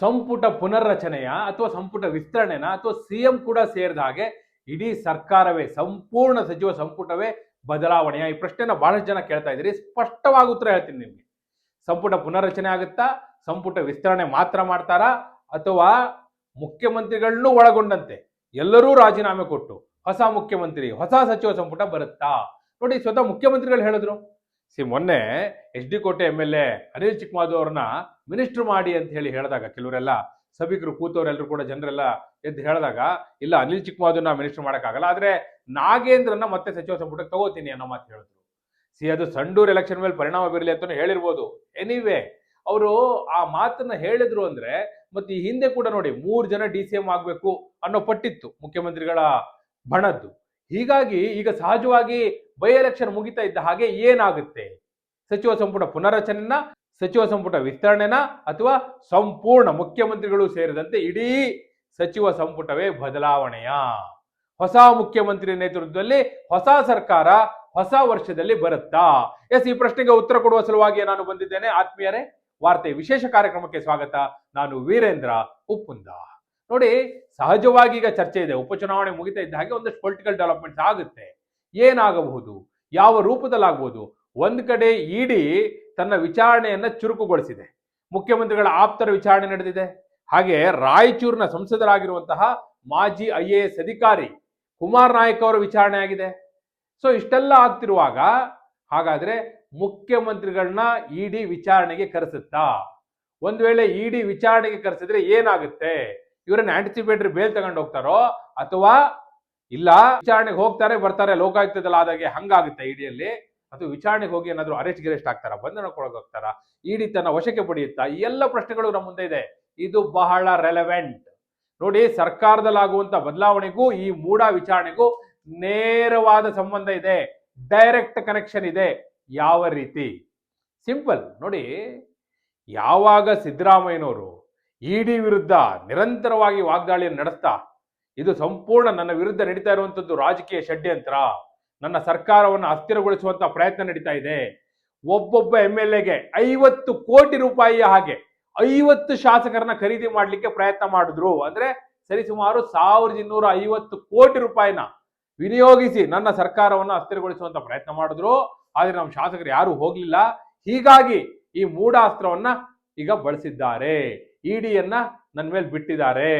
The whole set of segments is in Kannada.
ಸಂಪುಟ ಪುನರ್ರಚನೆಯ ಅಥವಾ ಸಂಪುಟ ವಿಸ್ತರಣೆನ ಅಥವಾ ಸಿಎಂ ಕೂಡ ಸೇರಿದ ಹಾಗೆ ಇಡೀ ಸರ್ಕಾರವೇ, ಸಂಪೂರ್ಣ ಸಚಿವ ಸಂಪುಟವೇ ಬದಲಾವಣೆಯ ಈ ಪ್ರಶ್ನೆನ ಬಹಳಷ್ಟು ಜನ ಕೇಳ್ತಾ ಇದ್ದೀರಿ. ಸ್ಪಷ್ಟವಾಗಿ ಉತ್ತರ ಹೇಳ್ತೀನಿ ನಿಮಗೆ. ಸಂಪುಟ ಪುನರ್ರಚನೆ ಆಗುತ್ತಾ? ಸಂಪುಟ ವಿಸ್ತರಣೆ ಮಾತ್ರ ಮಾಡ್ತಾರಾ? ಅಥವಾ ಮುಖ್ಯಮಂತ್ರಿಗಳನ್ನೂ ಒಳಗೊಂಡಂತೆ ಎಲ್ಲರೂ ರಾಜೀನಾಮೆ ಕೊಟ್ಟು ಹೊಸ ಮುಖ್ಯಮಂತ್ರಿ, ಹೊಸ ಸಚಿವ ಸಂಪುಟ ಬರುತ್ತಾ? ನೋಡಿ, ಸ್ವತಃ ಮುಖ್ಯಮಂತ್ರಿಗಳು ಹೇಳಿದ್ರು. ಸಿ, ಮೊನ್ನೆ H D Kote MLA Anil A ಅನಿಲ್ ಚಿಕ್ಕಮಾದು ಅವ್ರನ್ನ ಮಿನಿಸ್ಟರ್ ಮಾಡಿ ಅಂತ ಹೇಳಿ ಹೇಳಿದಾಗ ಕೆಲವರೆಲ್ಲ ಸಭಿಕರು ಕೂತವರೆಲ್ಲರೂ ಕೂಡ ಜನರೆಲ್ಲ ಎದ್ದು ಹೇಳಿದಾಗ, ಇಲ್ಲ ಅನಿಲ್ ಚಿಕ್ಕಮಾದುನ ಮಿನಿಸ್ಟರ್ ಮಾಡೋಕ್ಕಾಗಲ್ಲ, ಆದರೆ ನಾಗೇಂದ್ರನ ಮತ್ತೆ ಸಚಿವ ಸಂಪುಟಕ್ಕೆ ತಗೋತೀನಿ ಅನ್ನೋ ಮಾತು ಹೇಳಿದ್ರು. ಸಿ, ಅದು ಸಂಡೂರ್ ಎಲೆಕ್ಷನ್ ಮೇಲೆ ಪರಿಣಾಮ ಬೀರಲಿ ಅಂತ ಹೇಳಿರ್ಬೋದು. ಎನಿವೇ, ಅವರು ಆ ಮಾತನ್ನ ಹೇಳಿದ್ರು ಅಂದ್ರೆ ಮತ್ತೆ ಈ ಹಿಂದೆ ಕೂಡ ನೋಡಿ ಮೂರು ಜನ ಡಿ ಸಿ ಎಂ ಆಗಬೇಕು ಅನ್ನೋ ಪಟ್ಟಿತ್ತು ಮುಖ್ಯಮಂತ್ರಿಗಳ ಬಣದ್ದು. ಹೀಗಾಗಿ ಈಗ ಸಹಜವಾಗಿ ಬೈ ಎಲೆಕ್ಷನ್ ಮುಗಿತಾ ಇದ್ದ ಹಾಗೆ ಏನಾಗುತ್ತೆ? ಸಚಿವ ಸಂಪುಟ ಪುನರಚನೆನ ಸಚಿವ ಸಂಪುಟ ವಿಸ್ತರಣೆನ ಅಥವಾ ಸಂಪೂರ್ಣ ಮುಖ್ಯಮಂತ್ರಿಗಳು ಸೇರಿದಂತೆ ಇಡೀ ಸಚಿವ ಸಂಪುಟವೇ ಬದಲಾವಣೆಯ? ಹೊಸ ಮುಖ್ಯಮಂತ್ರಿ ನೇತೃತ್ವದಲ್ಲಿ ಹೊಸ ಸರ್ಕಾರ ಹೊಸ ವರ್ಷದಲ್ಲಿ ಬರುತ್ತಾ? ಎಸ್, ಈ ಪ್ರಶ್ನೆಗೆ ಉತ್ತರ ಕೊಡುವ ಸಲುವಾಗಿ ನಾನು ಬಂದಿದ್ದೇನೆ. ಆತ್ಮೀಯರೇ, ವಾರ್ತೆ ವಿಶೇಷ ಕಾರ್ಯಕ್ರಮಕ್ಕೆ ಸ್ವಾಗತ. ನಾನು ವೀರೇಂದ್ರ ಉಪ್ಪುಂದ ನೋಡಿ, ಸಹಜವಾಗಿ ಈಗ ಚರ್ಚೆ ಇದೆ. ಉಪಚುನಾವಣೆ ಮುಗಿತಾ ಇದ್ದ ಹಾಗೆ ಒಂದಷ್ಟು ಪೊಲಿಟಿಕಲ್ ಡೆವಲಪ್ಮೆಂಟ್ಸ್ ಆಗುತ್ತೆ. ಏನಾಗಬಹುದು? ಯಾವ ರೂಪದಲ್ಲಾಗಬಹುದು ಒಂದ್ ಕಡೆ ಇಡಿ ತನ್ನ ವಿಚಾರಣೆಯನ್ನ ಚುರುಕುಗೊಳಿಸಿದೆ. ಮುಖ್ಯಮಂತ್ರಿಗಳ ಆಪ್ತರ ವಿಚಾರಣೆ ನಡೆದಿದೆ. ಹಾಗೆ ರಾಯಚೂರಿನ ಸಂಸದರಾಗಿರುವಂತಹ ಮಾಜಿ ಐ ಎ ಎಸ್ ಅಧಿಕಾರಿ ಕುಮಾರ್ ನಾಯಕ್ ಅವರ ವಿಚಾರಣೆ ಆಗಿದೆ. ಸೊ ಇಷ್ಟೆಲ್ಲ ಆಗ್ತಿರುವಾಗ ಹಾಗಾದ್ರೆ ಮುಖ್ಯಮಂತ್ರಿಗಳನ್ನ ಇಡಿ ವಿಚಾರಣೆಗೆ ಕರೆಸುತ್ತಾ? ಒಂದ್ ವೇಳೆ ಇಡಿ ವಿಚಾರಣೆಗೆ ಕರೆಸಿದ್ರೆ ಏನಾಗುತ್ತೆ? ಇವರನ್ನ ಆಂಟಿಸಿಪೇಟರಿ ಬೇಲ್ ತಗೊಂಡು ಹೋಗ್ತಾರೋ ಅಥವಾ ಇಲ್ಲ, ವಿಚಾರಣೆಗೆ ಹೋಗ್ತಾರೆ, ಬರ್ತಾರೆ, ಲೋಕಾಯುಕ್ತದಲ್ಲಿ ಆದಾಗೆ ಹಂಗಾಗುತ್ತೆ ಇಡಿಯಲ್ಲಿ. ಅಥವಾ ವಿಚಾರಣೆಗೆ ಹೋಗಿ ಏನಾದ್ರು ಅರೆಸ್ಟ್ ಗಿರೆಸ್ಟ್ ಆಗ್ತಾರ? ಬಂಧನಕ್ಕೊಳಗೆ ಹೋಗ್ತಾರ? ಇಡಿ ತನ್ನ ವಶಕ್ಕೆ ಪಡೆಯುತ್ತಾ? ಈ ಎಲ್ಲ ಪ್ರಶ್ನೆಗಳು ನಮ್ಮ ಮುಂದೆ ಇದೆ. ಇದು ಬಹಳ ರೆಲೆವೆಂಟ್ ನೋಡಿ, ಸರ್ಕಾರದಲ್ಲಾಗುವಂತ ಬದಲಾವಣೆಗೂ, ಈ ಮೂಡ ವಿಚಾರಣೆಗೂ ನೇರವಾದ ಸಂಬಂಧ ಇದೆ. ಡೈರೆಕ್ಟ್ ಕನೆಕ್ಷನ್ ಇದೆ. ಯಾವ ರೀತಿ? ಸಿಂಪಲ್ ನೋಡಿ, ಯಾವಾಗ ಸಿದ್ದರಾಮಯ್ಯನವರು ಇಡಿ ವಿರುದ್ಧ ನಿರಂತರವಾಗಿ ವಾಗ್ದಾಳಿಯನ್ನು ನಡೆಸ್ತಾ, ಇದು ಸಂಪೂರ್ಣ ನನ್ನ ವಿರುದ್ಧ ನಡೀತಾ ಇರುವಂತದ್ದು ರಾಜಕೀಯ ಷಡ್ಯಂತ್ರ. ನನ್ನ ಸರ್ಕಾರವನ್ನು ಅಸ್ಥಿರಗೊಳಿಸುವಂತ ಪ್ರಯತ್ನ ನಡೀತಾ ಇದೆ. ಒಬ್ಬೊಬ್ಬ ಎಂ ಎಲ್ ಎಗೆ ಐವತ್ತು ಕೋಟಿ ರೂಪಾಯಿಯ ಹಾಗೆ ಐವತ್ತು ಶಾಸಕರನ್ನ ಖರೀದಿ ಮಾಡಲಿಕ್ಕೆ ಪ್ರಯತ್ನ ಮಾಡಿದ್ರು. ಅಂದ್ರೆ ಸರಿಸುಮಾರು ಸಾವಿರದ ಇನ್ನೂರ ಐವತ್ತು ಕೋಟಿ ರೂಪಾಯಿನ ವಿನಿಯೋಗಿಸಿ ನನ್ನ ಸರ್ಕಾರವನ್ನು ಅಸ್ಥಿರಗೊಳಿಸುವಂತ ಪ್ರಯತ್ನ ಮಾಡಿದ್ರು. ಆದ್ರೆ ನಮ್ಮ ಶಾಸಕರು ಯಾರು ಹೋಗ್ಲಿಲ್ಲ. ಹೀಗಾಗಿ ಈ ಮೂಢಾಸ್ತ್ರವನ್ನ ಈಗ ಬಳಸಿದ್ದಾರೆ. ಇಡಿಯನ್ನ ನನ್ನ ಮೇಲೆ ಬಿಟ್ಟಿದ್ದಾರೆ.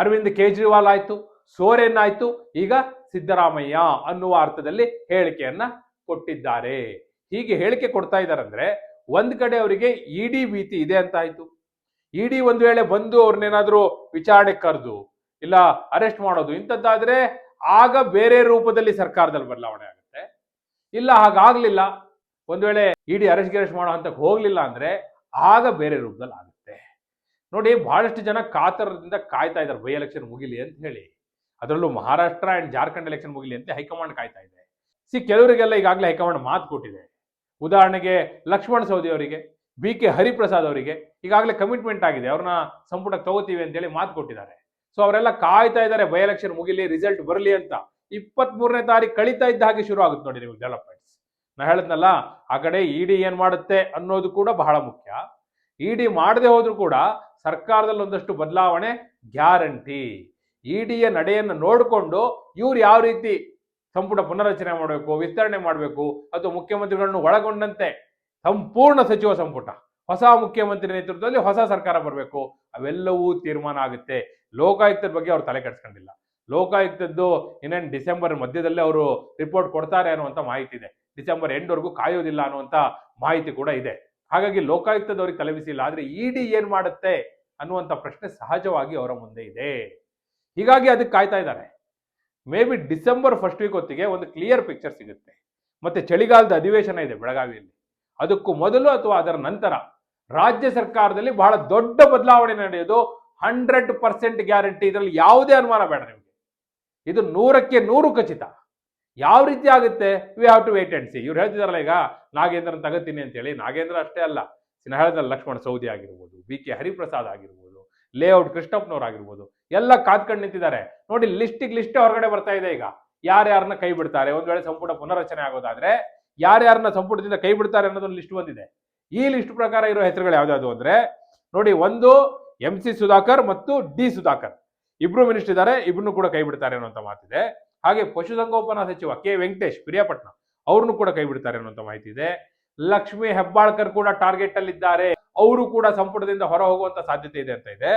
ಅರವಿಂದ್ ಕೇಜ್ರಿವಾಲ್ ಆಯ್ತು, ಸೋರೆನ್ ಆಯ್ತು, ಈಗ ಸಿದ್ದರಾಮಯ್ಯ ಅನ್ನುವ ಅರ್ಥದಲ್ಲಿ ಹೇಳಿಕೆಯನ್ನ ಕೊಟ್ಟಿದ್ದಾರೆ. ಹೀಗೆ ಹೇಳಿಕೆ ಕೊಡ್ತಾ ಇದ್ದಾರೆ ಅಂದ್ರೆ ಒಂದ್ ಕಡೆ ಅವರಿಗೆ ಇಡಿ ಭೀತಿ ಇದೆ ಅಂತ ಆಯ್ತು. ಇಡಿ ಒಂದ್ ವೇಳೆ ಬಂದು ಅವ್ರನ್ನೇನಾದ್ರೂ ವಿಚಾರಣೆ ಕರೆದು, ಇಲ್ಲ ಅರೆಸ್ಟ್ ಮಾಡೋದು ಇಂಥದ್ದಾದ್ರೆ ಆಗ ಬೇರೆ ರೂಪದಲ್ಲಿ ಸರ್ಕಾರದಲ್ಲಿ ಬದಲಾವಣೆ ಆಗುತ್ತೆ. ಇಲ್ಲ ಹಾಗಾಗ್ಲಿಲ್ಲ, ಒಂದ್ ವೇಳೆ ಇಡಿ ಅರೆಸ್ಟ್ ಗಿರೆಸ್ಟ್ ಮಾಡೋ ಹಂತಕ್ಕೆ ಹೋಗ್ಲಿಲ್ಲ ಅಂದ್ರೆ ಆಗ ಬೇರೆ ರೂಪದಲ್ಲಿ ಆಗುತ್ತೆ ನೋಡಿ, ಬಹಳಷ್ಟು ಜನ ಕಾತರದಿಂದ ಕಾಯ್ತಾ ಇದ್ದಾರೆ. ಬೈ ಎಲೆಕ್ಷನ್ ಮುಗಿಲಿ ಅಂತ ಹೇಳಿ. ಅದರಲ್ಲೂ ಮಹಾರಾಷ್ಟ್ರ ಅಂಡ್ ಜಾರ್ಖಂಡ್ ಎಲೆಕ್ಷನ್ ಮುಗಿಲಿ ಅಂತ ಹೈಕಮಾಂಡ್ ಕಾಯ್ತಾ ಇದೆ. ಸಿ, ಕೆಲವರಿಗೆಲ್ಲ ಈಗಾಗಲೇ ಹೈಕಮಾಂಡ್ ಮಾತು ಕೊಟ್ಟಿದೆ. ಉದಾಹರಣೆಗೆ ಲಕ್ಷ್ಮಣ್ ಸೌದಿ ಅವರಿಗೆ ಬಿ ಕೆ ಹರಿಪ್ರಸಾದ್ ಅವರಿಗೆ ಈಗಾಗಲೇ ಕಮಿಟ್ಮೆಂಟ್ ಆಗಿದೆ. ಅವ್ರನ್ನ ಸಂಪುಟಕ್ಕೆ ತಗೋತೀವಿ ಅಂತೇಳಿ ಮಾತು ಕೊಟ್ಟಿದ್ದಾರೆ. ಸೊ ಅವರೆಲ್ಲ ಕಾಯ್ತಾ ಇದ್ದಾರೆ, ಬೈ ಎಲೆಕ್ಷನ್ ಮುಗಿಲಿ ರಿಸಲ್ಟ್ ಬರಲಿ ಅಂತ. ಇಪ್ಪತ್ತ್ ತಾರೀಕು ಕಳೀತಾ ಇದ್ದ ಹಾಗೆ ಶುರು ಆಗುತ್ತೆ ನೋಡಿ ನಿಮಗೆ ಡೆವಲಪ್ಮೆಂಟ್ಸ್ ನಾ ಹೇಳಿದ್ನಲ್ಲ ಆ ಕಡೆ ಇಡಿ ಏನ್ ಮಾಡುತ್ತೆ ಅನ್ನೋದು ಕೂಡ ಬಹಳ ಮುಖ್ಯ. ಇಡಿ ಮಾಡದೆ ಹೋದ್ರೂ ಕೂಡ ಸರ್ಕಾರದಲ್ಲಿ ಒಂದಷ್ಟು ಬದಲಾವಣೆ ಗ್ಯಾರಂಟಿ. ಇಡಿಯ ನಡೆಯನ್ನು ನೋಡಿಕೊಂಡು ಇವ್ರು ಯಾವ ರೀತಿ ಸಂಪುಟ ಪುನರಚನೆ ಮಾಡಬೇಕು, ವಿಸ್ತರಣೆ ಮಾಡಬೇಕು ಅಥವಾ ಮುಖ್ಯಮಂತ್ರಿಗಳನ್ನು ಒಳಗೊಂಡಂತೆ ಸಂಪೂರ್ಣ ಸಚಿವ ಸಂಪುಟ, ಹೊಸ ಮುಖ್ಯಮಂತ್ರಿ ನೇತೃತ್ವದಲ್ಲಿ ಹೊಸ ಸರ್ಕಾರ ಬರಬೇಕು, ಅವೆಲ್ಲವೂ ತೀರ್ಮಾನ ಆಗುತ್ತೆ. ಲೋಕಾಯುಕ್ತದ ಬಗ್ಗೆ ಅವ್ರು ತಲೆ ಕೆಡಿಸ್ಕೊಂಡಿಲ್ಲ. ಲೋಕಾಯುಕ್ತದ್ದು ಇನ್ನೇನು ಡಿಸೆಂಬರ್ ಮಧ್ಯದಲ್ಲೇ ಅವರು ರಿಪೋರ್ಟ್ ಕೊಡ್ತಾರೆ ಅನ್ನುವಂಥ ಮಾಹಿತಿ ಇದೆ. ಡಿಸೆಂಬರ್ ಎಂಡ್ವರೆಗೂ ಕಾಯೋದಿಲ್ಲ ಅನ್ನುವಂಥ ಮಾಹಿತಿ ಕೂಡ ಇದೆ. ಹಾಗಾಗಿ ಲೋಕಾಯುಕ್ತದವ್ರಿಗೆ ತಲೆಬಿಸಿಲ್ಲ ಆದ್ರೆ ಇಡಿ ಏನ್ ಮಾಡುತ್ತೆ ಅನ್ನುವಂಥ ಪ್ರಶ್ನೆ ಸಹಜವಾಗಿ ಅವರ ಮುಂದೆ ಇದೆ. ಹೀಗಾಗಿ ಅದಕ್ಕೆ ಕಾಯ್ತಾ ಇದ್ದಾರೆ. May be December first week ಹೊತ್ತಿಗೆ ಒಂದು ಕ್ಲಿಯರ್ ಪಿಕ್ಚರ್ ಸಿಗುತ್ತೆ. ಮತ್ತೆ ಚಳಿಗಾಲದ ಅಧಿವೇಶನ ಇದೆ ಬೆಳಗಾವಿಯಲ್ಲಿ. ಅದಕ್ಕೂ ಮೊದಲು ಅಥವಾ ಅದರ ನಂತರ ರಾಜ್ಯ ಸರ್ಕಾರದಲ್ಲಿ ಬಹಳ ದೊಡ್ಡ ಬದಲಾವಣೆ ನಡೆಯೋದು ಹಂಡ್ರೆಡ್ ಪರ್ಸೆಂಟ್ ಗ್ಯಾರಂಟಿ ಇದರಲ್ಲಿ ಯಾವುದೇ ಅನುಮಾನ ಬೇಡ ನಿಮಗೆ. ಇದು ನೂರಕ್ಕೆ ನೂರು ಖಚಿತ. ಯಾವ ರೀತಿ ಆಗುತ್ತೆ? We have to wait and see ಇವ್ರು ಹೇಳ್ತಿದಾರಲ್ಲ ಈಗ, ನಾಗೇಂದ್ರನ್ ತಗತೀನಿ ಅಂತೇಳಿ. ನಾಗೇಂದ್ರ ಅಷ್ಟೇ ಅಲ್ಲ. ಇನ್ನು ಹೇಳಿದ್ರೆ ಲಕ್ಷ್ಮಣ ಸೌದಿ ಆಗಿರ್ಬೋದು ಬಿ ಕೆ ಹರಿಪ್ರಸಾದ್ ಆಗಿರ್ಬೋದು, ಲೇಔಟ್ ಕೃಷ್ಣಪ್ಪನವ್ರು ಆಗಿರ್ಬೋದು ಎಲ್ಲ ಕಾದ್ಕೊಂಡು ನಿಂತಿದ್ದಾರೆ. ನೋಡಿ, ಲಿಸ್ಟಿಗೆ ಲಿಸ್ಟೇ ಹೊರಗಡೆ ಬರ್ತಾ ಇದೆ ಈಗ. ಯಾರ್ಯಾರನ್ನ ಕೈ ಬಿಡ್ತಾರೆ? ಒಂದ್ ವೇಳೆ ಸಂಪುಟ ಪುನರಚನೆ ಆಗೋದಾದ್ರೆ, ಯಾರ್ಯಾರನ್ನ ಸಂಪುಟದಿಂದ ಕೈ ಬಿಡ್ತಾರೆ ಅನ್ನೋದೊಂದು ಲಿಸ್ಟ್ ಬಂದಿದೆ. ಈ ಲಿಸ್ಟ್ ಪ್ರಕಾರ ಇರೋ ಹೆಸರುಗಳು ಯಾವ್ದಾದ್ರು ಅಂದ್ರೆ, ನೋಡಿ, ಒಂದು ಎಂ ಸಿ ಸುಧಾಕರ್ ಮತ್ತು ಡಿ ಸುಧಾಕರ್. ಇಬ್ರು ಮಿನಿಸ್ಟರ್ ಇದ್ದಾರೆ ಇಬ್ರು ಕೂಡ ಕೈ ಬಿಡ್ತಾರೆ ಅನ್ನೋಂತ ಮಾತಿದೆ. ಹಾಗೆ ಪಶುಸಂಗೋಪನಾ ಸಚಿವ ಕೆ ವೆಂಕಟೇಶ್ ಪಿರಿಯಾಪಟ್ನ ಅವ್ರನ್ನು ಕೂಡ ಕೈ ಬಿಡ್ತಾರೆ ಅನ್ನುವಂತ ಮಾಹಿತಿ ಇದೆ. ಲಕ್ಷ್ಮಿ ಹೆಬ್ಬಾಳ್ಕರ್ ಕೂಡ ಟಾರ್ಗೆಟ್ ಅಲ್ಲಿ ಇದ್ದಾರೆ ಅವರು ಕೂಡ ಸಂಪುಟದಿಂದ ಹೊರ ಹೋಗುವಂತ ಸಾಧ್ಯತೆ ಇದೆ ಅಂತ ಇದೆ.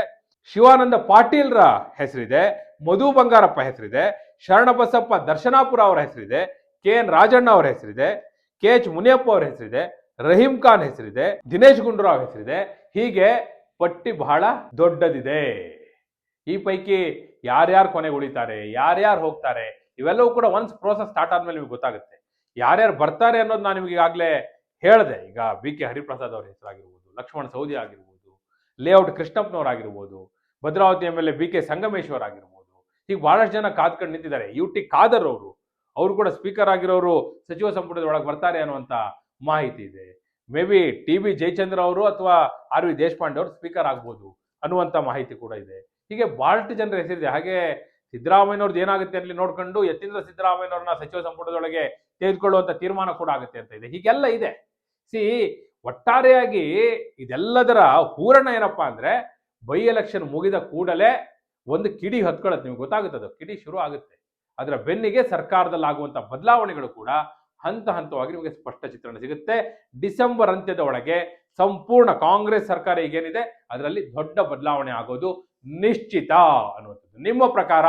ಶಿವಾನಂದ ಪಾಟೀಲ್ರ ಹೆಸರಿದೆ. ಮಧು ಬಂಗಾರಪ್ಪ ಹೆಸರಿದೆ. ಶರಣಬಸಪ್ಪ ದರ್ಶನಾಪುರ ಅವರ ಹೆಸರಿದೆ. ಕೆ ಎನ್ ರಾಜಣ್ಣ ಅವರ ಹೆಸರಿದೆ. ಕೆ ಎಚ್ ಮುನಿಯಪ್ಪ ಅವರ ಹೆಸರಿದೆ. ರಹೀಂ ಖಾನ್ ಹೆಸರಿದೆ. ದಿನೇಶ್ ಗುಂಡೂರಾವ್ ಹೆಸರಿದೆ. ಹೀಗೆ ಪಟ್ಟಿ ಬಹಳ ದೊಡ್ಡದಿದೆ. ಈ ಪೈಕಿ ಯಾರ್ಯಾರು ಕೊನೆಗೆ ಉಳಿತಾರೆ, ಯಾರ್ಯಾರು ಹೋಗ್ತಾರೆ, ಇವೆಲ್ಲವೂ ಕೂಡ ಒನ್ಸ್ ಪ್ರೋಸೆಸ್ ಸ್ಟಾರ್ಟ್ ಆದ್ಮೇಲೆ ನಿಮಗೆ ಗೊತ್ತಾಗುತ್ತೆ. ಯಾರ್ಯಾರು ಬರ್ತಾರೆ ಅನ್ನೋದು ನಾನು ನಿಮಗೆ ಈಗಾಗಲೇ ಹೇಳಿದೆ. ಈಗ ಬಿ ಕೆ ಹರಿಪ್ರಸಾದ್ ಅವ್ರ ಹೆಸರಾಗಿರ್ಬೋದು, ಲಕ್ಷ್ಮಣ್ ಸೌದಿ ಆಗಿರ್ಬೋದು ಲೇಔಟ್ ಕೃಷ್ಣಪ್ಪನವರಾಗಿರ್ಬೋದು, Bhadravati MLA L A B K Sangameshwar ಆಗಿರ್ಬೋದು ಈಗ ಬಹಳಷ್ಟು ಜನ ಕಾದ್ಕೊಂಡು ನಿಂತಿದ್ದಾರೆ. ಯು ಟಿ ಖಾದರ್ ಅವರು ಅವರು ಕೂಡ ಸ್ಪೀಕರ್ ಆಗಿರೋರು ಸಚಿವ ಸಂಪುಟದ ಒಳಗೆ ಬರ್ತಾರೆ ಅನ್ನುವಂತ ಮಾಹಿತಿ ಇದೆ. May be T B Jayachandra ಅವರು ಅಥವಾ ಆರ್ ವಿ ದೇಶಪಾಂಡೆ ಅವರು ಸ್ಪೀಕರ್ ಆಗ್ಬೋದು ಅನ್ನುವಂತ ಮಾಹಿತಿ ಕೂಡ ಇದೆ. ಹೀಗೆ ಬಹಳಷ್ಟು ಜನರ ಹೆಸರಿದೆ ಹಾಗೆ ಸಿದ್ದರಾಮಯ್ಯನವ್ರದ್ದು ಏನಾಗುತ್ತೆ ಅಲ್ಲಿ ನೋಡ್ಕೊಂಡು ಯತೀಂದ್ರ ಸಿದ್ದರಾಮಯ್ಯನವ್ರನ್ನ ಸಚಿವ ಸಂಪುಟದೊಳಗೆ ತೆಗೆದುಕೊಳ್ಳುವಂತ ತೀರ್ಮಾನ ಕೂಡ ಆಗುತ್ತೆ ಅಂತ ಇದೆ. ಹೀಗೆಲ್ಲ ಇದೆ. ಸಿ, ಒಟ್ಟಾರೆಯಾಗಿ ಇದೆಲ್ಲದರ ಹೂರಣ ಏನಪ್ಪಾ ಅಂದ್ರೆ ಬೈ ಎಲೆಕ್ಷನ್ ಮುಗಿದ ಕೂಡಲೇ ಒಂದು ಕಿಡಿ ಹತ್ಕೊಳ್ಳುತ್ತೆ ನಿಮ್ಗೆ ಗೊತ್ತಾಗುತ್ತೆ ಅದು. ಕಿಡಿ ಶುರು ಆಗುತ್ತೆ. ಅದರ ಬೆನ್ನಿಗೆ ಸರ್ಕಾರದಲ್ಲಿ ಆಗುವಂತ ಬದಲಾವಣೆಗಳು ಕೂಡ ಹಂತ ಹಂತವಾಗಿ ನಿಮಗೆ ಸ್ಪಷ್ಟ ಚಿತ್ರಣ ಸಿಗುತ್ತೆ. ಡಿಸೆಂಬರ್ ಅಂತ್ಯದ ಒಳಗೆ ಸಂಪೂರ್ಣ ಕಾಂಗ್ರೆಸ್ ಸರ್ಕಾರ ಈಗೇನಿದೆ, ಅದರಲ್ಲಿ ದೊಡ್ಡ ಬದಲಾವಣೆ ಆಗೋದು ನಿಶ್ಚಿತ ಅನ್ನುವಂಥದ್ದು. ನಿಮ್ಮ ಪ್ರಕಾರ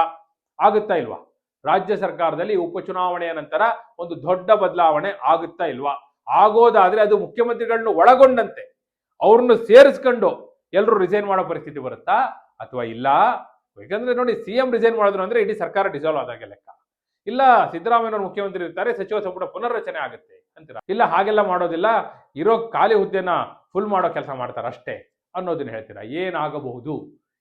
ಆಗುತ್ತಾ ಇಲ್ವಾ? ರಾಜ್ಯ ಸರ್ಕಾರದಲ್ಲಿ ಉಪಚುನಾವಣೆಯ ನಂತರ ಒಂದು ದೊಡ್ಡ ಬದಲಾವಣೆ ಆಗುತ್ತಾ ಇಲ್ವಾ? ಆಗೋದಾದ್ರೆ ಅದು ಮುಖ್ಯಮಂತ್ರಿಗಳನ್ನ ಒಳಗೊಂಡಂತೆ. ಅವ್ರನ್ನ ಸೇರಿಸ್ಕೊಂಡು ಎಲ್ಲರೂ ರಿಸೈನ್ ಮಾಡೋ ಪರಿಸ್ಥಿತಿ ಬರುತ್ತಾ? ಅಥವಾ ಇಲ್ಲ? ಯಾಕಂದ್ರೆ ನೋಡಿ ಸಿ ಎಂ ರಿಸೈನ್ ಮಾಡಿದ್ರು ಅಂದ್ರೆ ಇಡೀ ಸರ್ಕಾರ ಡಿಸಾಲ್ವ್ ಆದಾಗ ಲೆಕ್ಕ. ಇಲ್ಲ, ಸಿದ್ದರಾಮಯ್ಯನವರು ಮುಖ್ಯಮಂತ್ರಿ ಇರ್ತಾರೆ, ಸಚಿವ ಸಂಪುಟ ಪುನರ್ರಚನೆ ಆಗುತ್ತೆ ಅಂತೀರಾ? ಇಲ್ಲ, ಹಾಗೆಲ್ಲ ಮಾಡೋದಿಲ್ಲ. ಇರೋ ಖಾಲಿ ಹುದ್ದೆನ ಫುಲ್ ಮಾಡೋ ಕೆಲಸ ಮಾಡ್ತಾರೆ ಅಷ್ಟೇ ಅನ್ನೋದನ್ನ ಹೇಳ್ತೀರಾ? ಏನಾಗಬಹುದು?